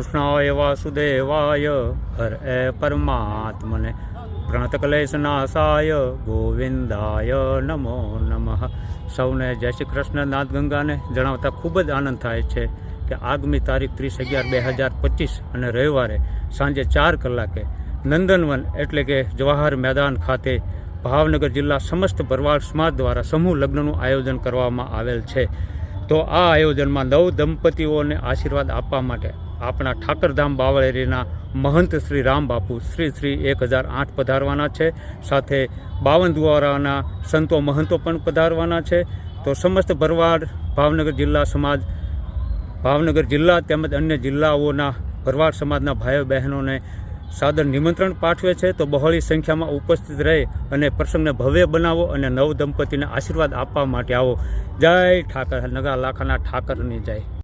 કૃષ્ણાય વાસુદેવાય, હર એ પરમાત્મને. પ્રણતકલેશનાશાય ગોવિંદાય નમો નમઃ. સૌને જય શ્રી કૃષ્ણ. નાથ ગંગાને જણાવતા ખૂબ જ આનંદ થાય છે કે આગામી તારીખ ત્રીસ અગિયાર બે હજાર પચીસ અને રવિવારે સાંજે ચાર કલાકે નંદનવન એટલે કે જવાહર મેદાન ખાતે ભાવનગર જિલ્લા સમસ્ત ભરવાડ સમાજ દ્વારા સમૂહ લગ્નનું આયોજન કરવામાં આવેલ છે. તો આ આયોજનમાં નવ દંપતીઓને આશીર્વાદ આપવા માટે આપણા ઠાકરધામ બાવળેરીના મહંત શ્રી રામ બાપુ શ્રી શ્રી એક હજાર આઠ પધારવાના છે. સાથે બાવન દ્વારાના સંતો મહંતો પણ પધારવાના છે. તો સમસ્ત ભરવાડ, ભાવનગર જિલ્લા સમાજ, ભાવનગર જિલ્લા તેમજ અન્ય જિલ્લાઓના ભરવાડ સમાજના ભાઈઓ બહેનોને સાદર નિમંત્રણ પાઠવે છે. તો બહોળી સંખ્યામાં ઉપસ્થિત રહે અને પ્રસંગને ભવ્ય બનાવો અને નવ દંપતીને આશીર્વાદ આપવા માટે આવો. જય ઠાકર, નગા લાખાના ઠાકરની જય.